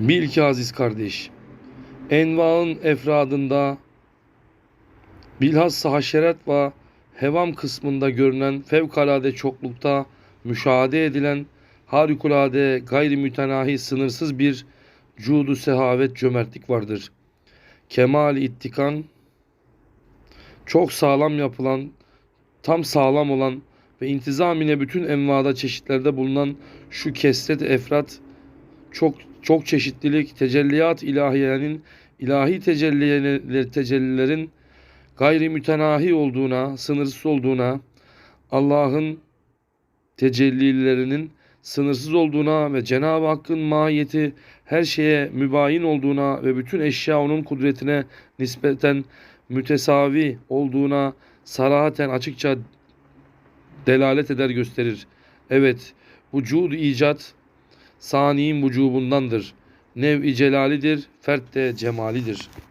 Bil ki aziz kardeş, envaın efradında, bilhassa haşeret ve hevam kısmında görünen fevkalade çoklukta müşahede edilen harikulade gayri mütenahi sınırsız bir cudu sehavet cömertlik vardır. Kemal ittikan çok sağlam yapılan, tam sağlam olan ve intizamine bütün envada çeşitlerde bulunan şu kesret efrat çok çok çeşitlilik tecelliyat ilahiyenin ilahi tecelliler, tecellilerin gayri mütenahi olduğuna, sınırsız olduğuna, Allah'ın tecellilerinin sınırsız olduğuna ve Cenab-ı Hakk'ın mahiyeti her şeye mübayin olduğuna ve bütün eşya onun kudretine nispeten mütesavi olduğuna sarahaten açıkça delalet eder gösterir. Evet, vücud icat saniyin vücubundandır. Nev-i celalidir, fert de cemalidir.''